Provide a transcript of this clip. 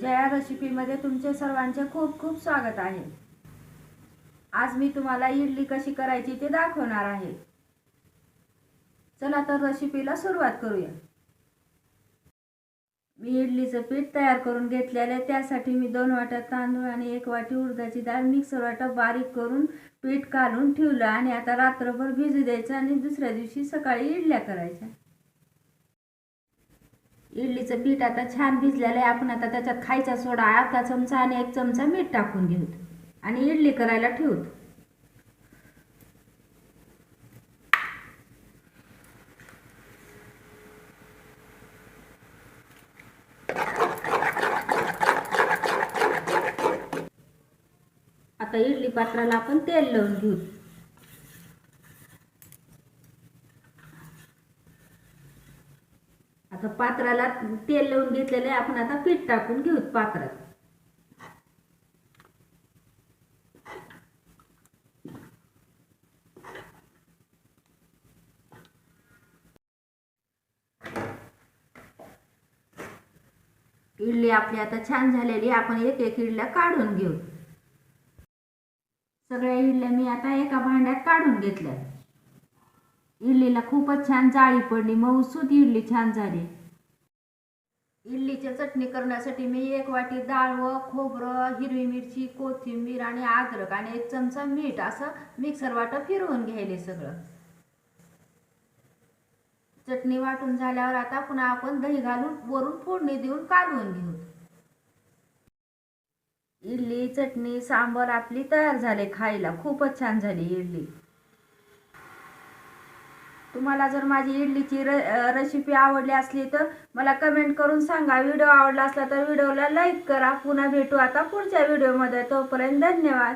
जया रेसिपीमध्ये तुमचे सर्वांचे खूप खूप स्वागत आहे. आज मी तुम्हाला इडली कशी करायची ते दाखवणार आहे. चला तर रेसिपीला सुरुवात करूया. मी इडलीचं पीठ तयार करून घेतलेलं आहे. त्यासाठी मी दोन वाट्या तांदूळ आणि एक वाटी उडदाची डाळ मिक्सर वाटा बारीक करून पीठ काढून ठेवलं आणि आता रात्रभर भिजू द्यायचं आणि दुसऱ्या दिवशी सकाळी इडल्या करायच्या. इडलीचं पीठ आता छान भिजलेलं आहे. आपण आता त्याच्यात खायचा सोडा अर्धा चमचा आणि एक चमचा मीठ टाकून घेऊत. आणि इडली करायला ठेवूत. आता इडली पात्राला आपण तेल लावून घेऊ आता पात्राला तेल लावून घेतलेले आपण आता पीठ टाकून घेऊ पात्रात. इडली आपली आता छान झालेली. आपण एक एक इडल्या काढून घेऊ. सगळ्या इडल्या मी आता एका भांड्यात काढून घेतल्या इडलीला खूपच छान जाळी पडली. मऊसूत इडली छान झाली. इडलीची चटणी करण्यासाठी मी एक वाटी डाळ व खोबरं हिरवी मिरची कोथिंबीर आणि अद्रक आणि एक चमचा मीठ असं मिक्सर वाटं फिरवून घ्यायले सगळं. चटणी वाटून झाल्यावर आता पुन्हा आपण दही घालून वरून फोडणी देऊन काढून घेऊ. इडली चटणी सांबर आपली तयार झाले. खायला खूपच छान झाली इडली. तुम्हाला जर माझी इडलीची र रेसिपी आवडली असली तर मला कमेंट करून सांगा. व्हिडिओ आवडला असला तर व्हिडिओला लाईक करा. पुन्हा भेटू आता पुढच्या व्हिडिओमध्ये तोपर्यंत धन्यवाद.